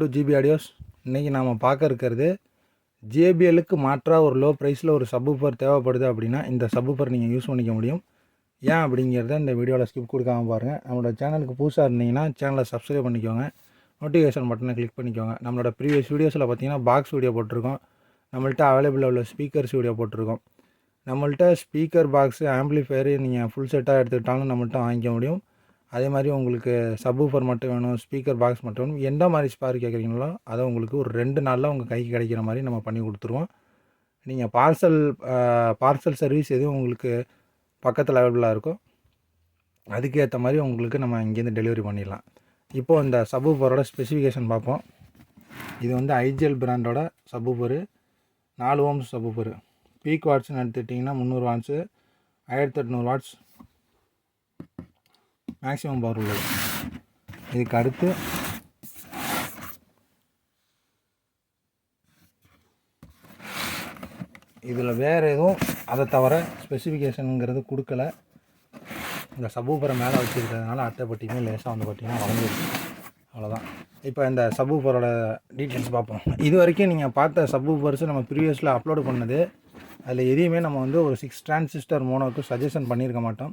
To GB audios இன்றைக்கி நாம் பார்க்க இருக்கிறது ஜேபிஎலுக்கு மாற்றாக ஒரு லோ ப்ரைஸில் ஒரு சப்புஃபர் தேவைப்படுது அப்படின்னா இந்த சப்புஃபர் நீங்கள் யூஸ் பண்ணிக்க முடியும். ஏன் அப்படிங்கிறத இந்த வீடியோவில் ஸ்கிப் கொடுக்காம பாருங்கள் நம்மளோட சேனலுக்கு புதுசாக இருந்தீங்கன்னா சேனலை சப்ஸ்கிரைப் பண்ணிக்கோங்க. நோட்டிஃபிகேஷன் பட்டனை கிளிக் பண்ணிக்கோங்க. நம்மளோட ப்ரீவியஸ் வீடியோஸில் பார்த்தீங்கன்னா பாக்ஸ் வீடியோ போட்டிருக்கோம். நம்மள்ட்ட அவைலபிளாக உள்ள ஸ்பீக்கர்ஸ் வீடியோ போட்டிருக்கோம். நம்மள்கிட்ட ஸ்பீக்கர் பாக்ஸு ஆம்ப்ளிஃபயரு நீங்கள் ஃபுல் செட்டாக எடுத்துக்கிட்டாலும் நம்மள்கிட்ட வாங்கிக்க முடியும். அதே மாதிரி உங்களுக்கு சப்வூஃபர் மட்டும் வேணும் ஸ்பீக்கர் பாக்ஸ் மட்டும் வேணும். எந்த மாதிரி ஸ்பார் கேட்குறீங்களோ அதை உங்களுக்கு ஒரு ரெண்டு நாளில் உங்கள் கைக்கு கிடைக்கிற மாதிரி நம்ம பண்ணி கொடுத்துருவோம். நீங்கள் பார்சல் பார்சல் சர்வீஸ் எதுவும் உங்களுக்கு பக்கத்தில் அவைலபிளாக இருக்கோ அதுக்கேற்ற மாதிரி உங்களுக்கு நம்ம இங்கேருந்து டெலிவரி பண்ணிடலாம். இப்போது இந்த சப்வூஃபரோட ஸ்பெசிஃபிகேஷன் பார்ப்போம். இது வந்து ஐஜிஎல் பிராண்டோட சப்வூஃபரு நாலு ஓம்ஸ் சப்வூஃபரு பீக் வாட்ஸ்னு எடுத்துக்கிட்டிங்கன்னா முந்நூறு வாட்ஸு ஆயிரத்தி எட்நூறு வாட்ஸ் மேக்ஸிமம் பவர் உள்ளது. இதுக்கு அடுத்து இதில் வேறு எதுவும் அதை தவிர ஸ்பெசிஃபிகேஷனுங்கிறது கொடுக்கல. இந்த சபூபரை மேலே வச்சுருக்கிறதுனால அட்டை பட்டியுமே லேசாக வந்து பார்த்திங்கன்னா வளர்ந்துருக்கு அவ்வளோதான் இப்போ இந்த சப்வூஃபரோட டீட்டெயில்ஸ் பார்ப்போம். இது வரைக்கும் நீங்கள் பார்த்த சப்வூஃபர்ஸ் நம்ம ப்ரீவியஸில் அப்லோடு பண்ணது அதில் எதையுமே நம்ம வந்து ஒரு சிக்ஸ் டிரான்சிஸ்டர் மோனோக்கு சஜஷன் பண்ணியிருக்க மாட்டோம்.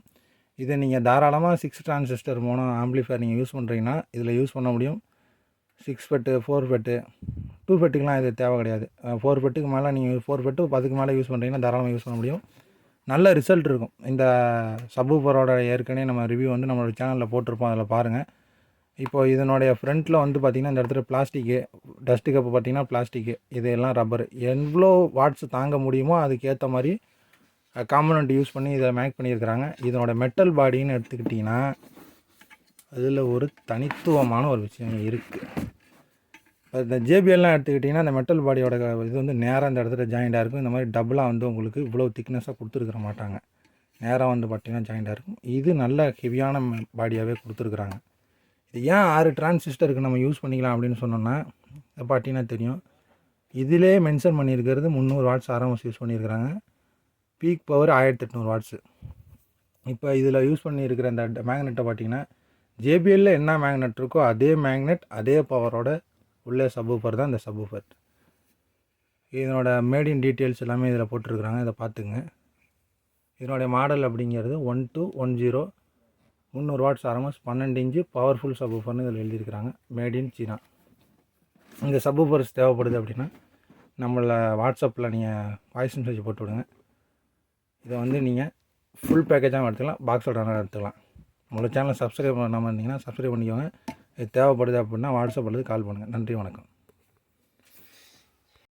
இதை நீங்கள் தாராளமாக சிக்ஸ் டிரான்சிஸ்டர் மோனோ ஆம்பிளிஃபயர் நீங்கள் யூஸ் பண்ணுறீங்கன்னா இதில் யூஸ் பண்ண முடியும். Six FET four FET two ஃபெட்டுக்கெலாம் இது தேவை கிடையாது. ஃபோர் ஃபெட்டுக்கு மேலே நீங்கள் ஃபோர் ஃபெட்டு அதுக்கு மேலே யூஸ் பண்ணுறீங்கன்னா தாராளமாக யூஸ் பண்ண முடியும். நல்ல ரிசல்ட் இருக்கும். இந்த சபூஃபரோட ஏற்கனவே நம்ம ரிவ்யூ வந்து நம்மளோட சேனலில் போட்டிருப்போம் அதில் பாருங்கள் இப்போ இதனுடைய ஃப்ரண்ட்டில் வந்து பார்த்திங்கன்னா இந்த இடத்துல பிளாஸ்டிக்கு டஸ்ட்டு கப்பு பார்த்திங்கன்னா பிளாஸ்டிக்கு இதெல்லாம் ரப்பர் எவ்வளோ வாட்ஸ் தாங்க முடியுமோ அதுக்கேற்ற மாதிரி காம்பனண்ட் யூஸ் பண்ணி இதை மேக் பண்ணியிருக்கிறாங்க. இதனோட மெட்டல் பாடின்னு எடுத்துக்கிட்டிங்கன்னா அதில் ஒரு தனித்துவமான ஒரு விஷயம் இருக்குது இந்த ஜேபிஎல்லாம் எடுத்துக்கிட்டிங்கன்னா அந்த மெட்டல் பாடியோட இது வந்து நேராக இந்த இடத்துல ஜாயிண்டாக இருக்கும். இந்த மாதிரி டபுளாக வந்து உங்களுக்கு இவ்வளோ திக்னஸாக கொடுத்துருக்குற மாட்டாங்க. நேராக வந்து பார்த்திங்கன்னா ஜாயிண்டாக இருக்கும். இது நல்ல ஹெவியான பாடியாகவே கொடுத்துருக்குறாங்க. ஏன் ஆறு டிரான்சிஸ்டருக்கு நம்ம யூஸ் பண்ணிக்கலாம் அப்படின்னு சொன்னோன்னா இதை பார்த்தீங்கன்னா தெரியும். இதிலே மென்ஷன் பண்ணியிருக்கிறது முந்நூறு வாட்ஸ் ஆர்எம்எஸ் யூஸ் பண்ணியிருக்கிறாங்க. பீக் பவர் ஆயிரத்தி எட்நூறு வாட்ஸு இப்போ இதில் யூஸ் பண்ணியிருக்கிற அந்த மேக்னெட்டை பார்த்தீங்கன்னா ஜேபிஎல்ல என்ன மேக்னெட் இருக்கோ அதே மேக்னெட் அதே பவரோட உள்ளே சப்வூஃபர் தான் இந்த சப்வூஃபர் இதனோட மேடின் டீட்டெயில்ஸ் எல்லாமே இதில் போட்டிருக்கிறாங்க. இதை பார்த்துங்க இதனுடைய மாடல் அப்படிங்கிறது ஒன் டூ ஒன் ஜீரோ முந்நூறு வாட்ஸ் ஆரம்பஸ் பன்னெண்டு இன்ச்சு பவர்ஃபுல் சப்வூஃபர்னு இதில் எழுதியிருக்கிறாங்க. மேட் இன் சீனா இந்த சப்வூஃபர்ஸ் தேவைப்படுது அப்படின்னா நம்மளை வாட்ஸ்அப்பில் நீங்கள் வாய்ஸ் மெசேஜ் போட்டு விடுங்க. இதை வந்து நீங்கள் ஃபுல் பேக்கேஜாகவும் எடுத்துக்கலாம் பாக்ஸோட எடுத்துக்கலாம். உங்களோட சேனலை சப்ஸ்கிரைப் பண்ணாமல் இருந்தீங்கன்னா சப்ஸ்கிரைப் பண்ணிக்கோங்க. இது தேவைப்படுது அப்படின்னா வாட்ஸ்அப் அல்லது கால் பண்ணுங்கள் நன்றி வணக்கம்.